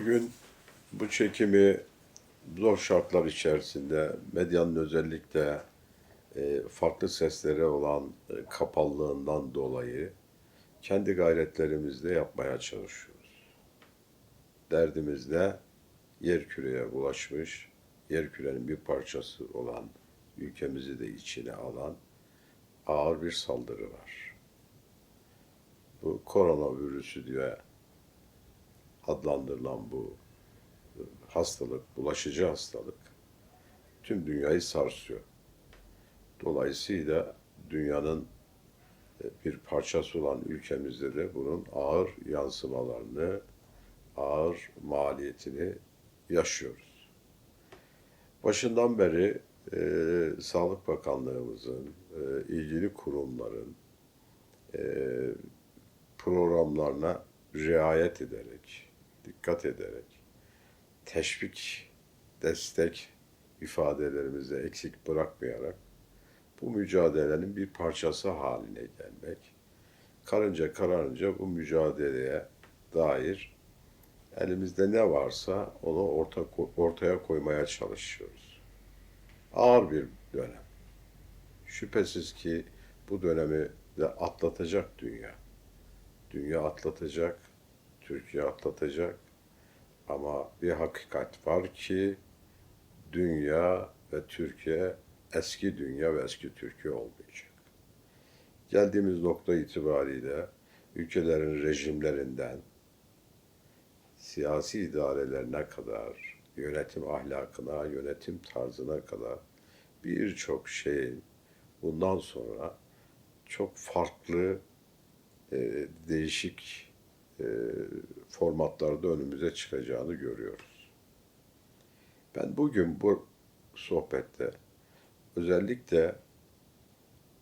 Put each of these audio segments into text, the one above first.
Bugün bu çekimi zor şartlar içerisinde medyanın özellikle e, farklı seslere olan e, kapalılığından dolayı kendi gayretlerimizle yapmaya çalışıyoruz. Derdimiz de yer küreye bulaşmış, yer kürenin bir parçası olan, ülkemizi de içine alan ağır bir saldırı var. Bu koronavirüsü diye adlandırılan bu e, hastalık, bulaşıcı hastalık tüm dünyayı sarsıyor. Dolayısıyla dünyanın e, bir parçası olan ülkemizde de bunun ağır yansımalarını, ağır maliyetini yaşıyoruz. Başından beri e, Sağlık Bakanlığımızın, e, ilgili kurumların e, programlarına riayet ederek, dikkat ederek, teşvik, destek ifadelerimizi eksik bırakmayarak bu mücadelenin bir parçası haline gelmek, karınca kararınca bu mücadeleye dair elimizde ne varsa onu orta, ortaya koymaya çalışıyoruz. Ağır bir dönem. Şüphesiz ki bu dönemi de atlatacak dünya. Dünya atlatacak, Türkiye atlatacak. Ama bir hakikat var ki dünya ve Türkiye eski dünya ve eski Türkiye olmayacak. Geldiğimiz nokta itibariyle ülkelerin rejimlerinden siyasi idarelerine kadar, yönetim ahlakına, yönetim tarzına kadar birçok şeyin bundan sonra çok farklı e, değişik e, formatlarda önümüze çıkacağını görüyoruz. Ben bugün bu sohbette özellikle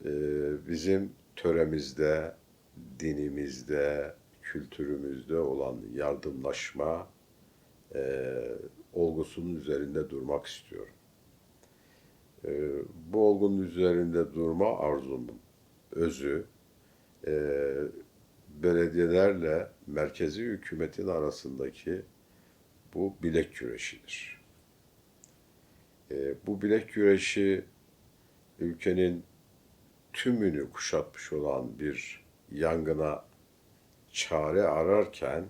e, bizim töremizde, dinimizde, kültürümüzde olan yardımlaşma e, olgusunun üzerinde durmak istiyorum. Bu olgunun üzerinde durma arzumun özü, belediyelerle merkezi hükümetin arasındaki bu bilek güreşidir. E, bu bilek güreşi ülkenin tümünü kuşatmış olan bir yangına çare ararken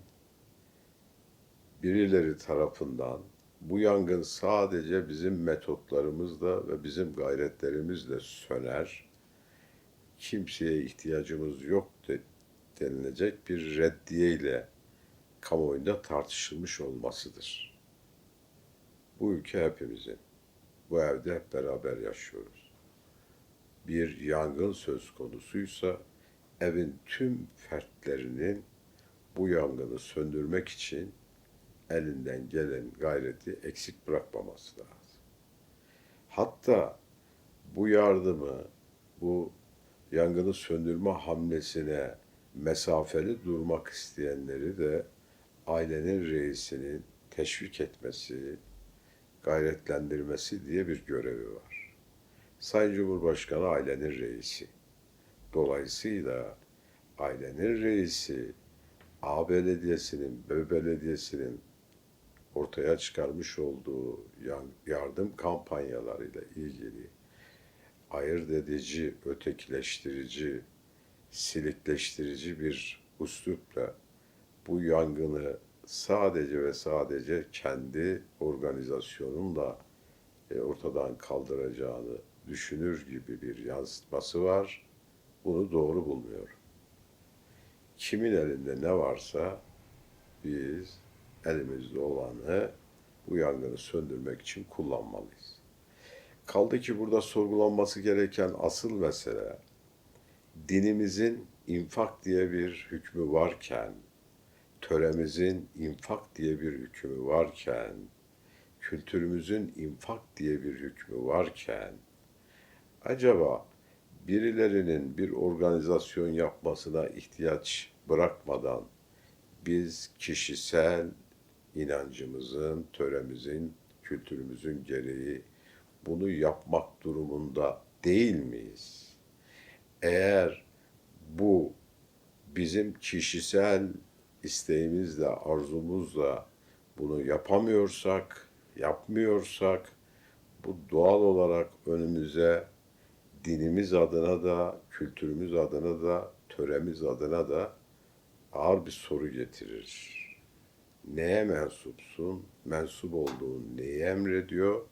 birileri tarafından bu yangın sadece bizim metotlarımızla ve bizim gayretlerimizle söner kimseye ihtiyacımız yok de, denilecek bir reddiye ile kamuoyunda tartışılmış olmasıdır. Bu ülke hepimizin. Bu evde hep beraber yaşıyoruz. Bir yangın söz konusuysa evin tüm fertlerinin bu yangını söndürmek için elinden gelen gayreti eksik bırakmaması lazım. Hatta bu yardımı, bu yangını söndürme hamlesine mesafeli durmak isteyenleri de ailenin reisinin teşvik etmesi, gayretlendirmesi diye bir görevi var. Sayın Cumhurbaşkanı ailenin reisi. Dolayısıyla ailenin reisi A Belediyesi'nin, B Belediyesi'nin ortaya çıkarmış olduğu yardım kampanyalarıyla ilgili ayırt edici, ötekileştirici, silikleştirici bir üslupla bu yangını sadece ve sadece kendi organizasyonunla e, ortadan kaldıracağını düşünür gibi bir yansıtması var. Bunu doğru bulmuyorum. Kimin elinde ne varsa biz elimizde olanı bu yangını söndürmek için kullanmalıyız. Kaldı ki burada sorgulanması gereken asıl mesele dinimizin infak diye bir hükmü varken, töremizin infak diye bir hükmü varken, kültürümüzün infak diye bir hükmü varken, acaba birilerinin bir organizasyon yapmasına ihtiyaç bırakmadan biz kişisel inancımızın, töremizin, kültürümüzün gereği bunu yapmak durumunda değil miyiz? Eğer bu bizim kişisel isteğimizle, arzumuzla bunu yapamıyorsak, yapmıyorsak bu doğal olarak önümüze dinimiz adına da, kültürümüz adına da, töremiz adına da ağır bir soru getirir. Neye mensupsun? Mensup olduğun neyi emrediyor?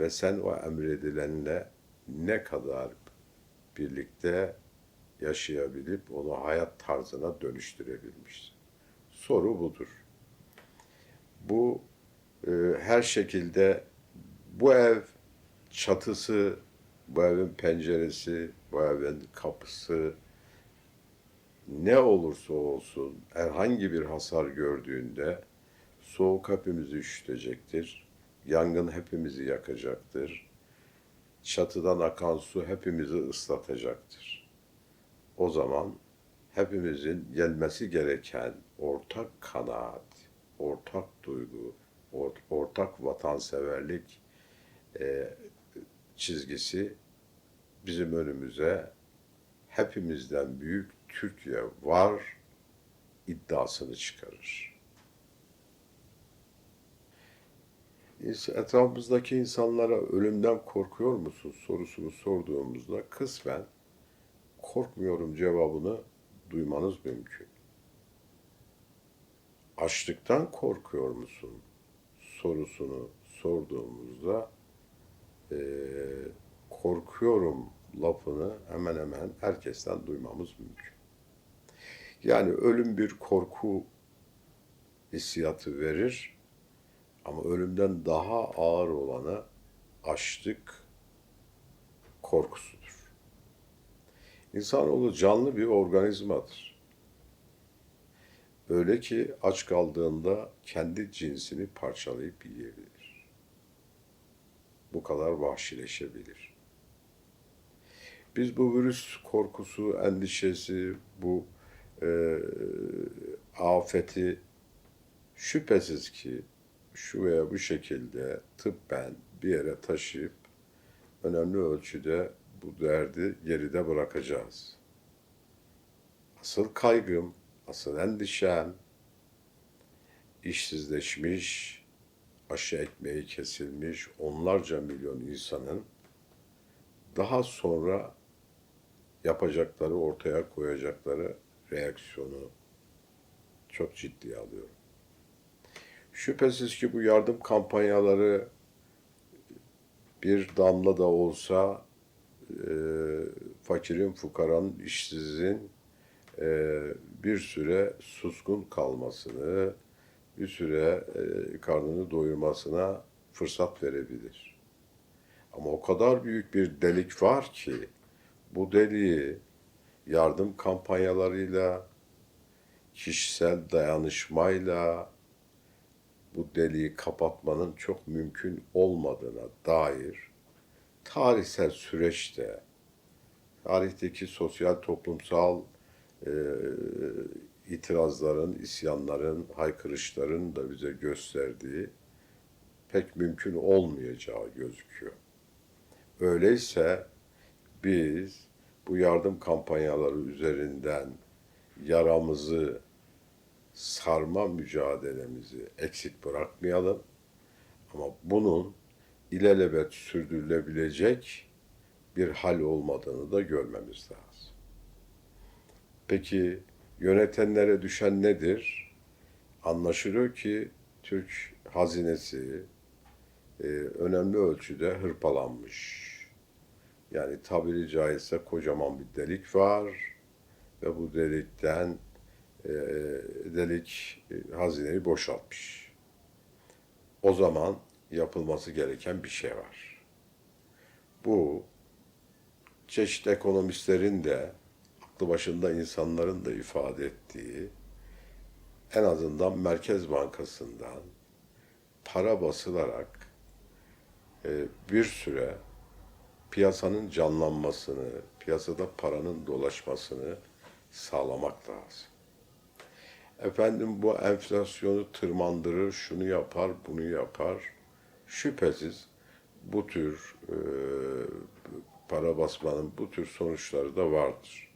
Ve sen o emredilenle ne kadar birlikte yaşayabilip onu hayat tarzına dönüştürebilmişsin? Soru budur. Bu e, her şekilde bu ev çatısı, bu evin penceresi, bu evin kapısı ne olursa olsun herhangi bir hasar gördüğünde soğuk hepimizi üşütecektir. Yangın hepimizi yakacaktır. Çatıdan akan su hepimizi ıslatacaktır. O zaman hepimizin gelmesi gereken ortak kanaat, ortak duygu, or- ortak vatanseverlik e, çizgisi bizim önümüze hepimizden büyük Türkiye var iddiasını çıkarır. Etrafımızdaki insanlara ölümden korkuyor musun sorusunu sorduğumuzda kısmen korkmuyorum cevabını duymanız mümkün. Açlıktan korkuyor musun sorusunu sorduğumuzda eee, korkuyorum lafını hemen hemen herkesten duymamız mümkün. Yani ölüm bir korku hissiyatı verir ama ölümden daha ağır olanı açlık korkusudur. İnsanoğlu canlı bir organizmadır. Öyle ki aç kaldığında kendi cinsini parçalayıp yiyebilir. Bu kadar vahşileşebilir. Biz bu virüs korkusu, endişesi, bu e, afeti şüphesiz ki şu veya bu şekilde tıbben bir yere taşıyıp önemli ölçüde bu derdi geride bırakacağız. Asıl kaygım, asıl endişem işsizleşmiş, aşı ekmeği kesilmiş onlarca milyon insanın daha sonra yapacakları, ortaya koyacakları reaksiyonu çok ciddiye alıyorum. Şüphesiz ki bu yardım kampanyaları bir damla da olsa e, fakirin, fukaranın, işsizin e, bir süre suskun kalmasını, bir süre e, karnını doyurmasına fırsat verebilir. Ama o kadar büyük bir delik var ki bu deliği yardım kampanyalarıyla, kişisel dayanışmayla bu deliği kapatmanın çok mümkün olmadığına dair tarihsel süreçte, tarihteki sosyal toplumsal e, itirazların, isyanların, haykırışların da bize gösterdiği pek mümkün olmayacağı gözüküyor. Öyleyse biz bu yardım kampanyaları üzerinden yaramızı sarma mücadelemizi eksik bırakmayalım. Ama bunun ilelebet sürdürülebilecek bir hal olmadığını da görmemiz lazım. Peki yönetenlere düşen nedir? Anlaşılıyor ki Türk hazinesi e, önemli ölçüde hırpalanmış. Yani tabiri caizse kocaman bir delik var ve bu delikten e, delik e, hazineyi boşaltmış. O zaman yapılması gereken bir şey var. Bu çeşitli ekonomistlerin de aklı başında insanların da ifade ettiği en azından Merkez Bankası'ndan para basılarak e, bir süre piyasanın canlanmasını, piyasada paranın dolaşmasını sağlamak lazım. Efendim bu enflasyonu tırmandırır, şunu yapar, bunu yapar. Şüphesiz bu tür e, para basmanın bu tür sonuçları da vardır.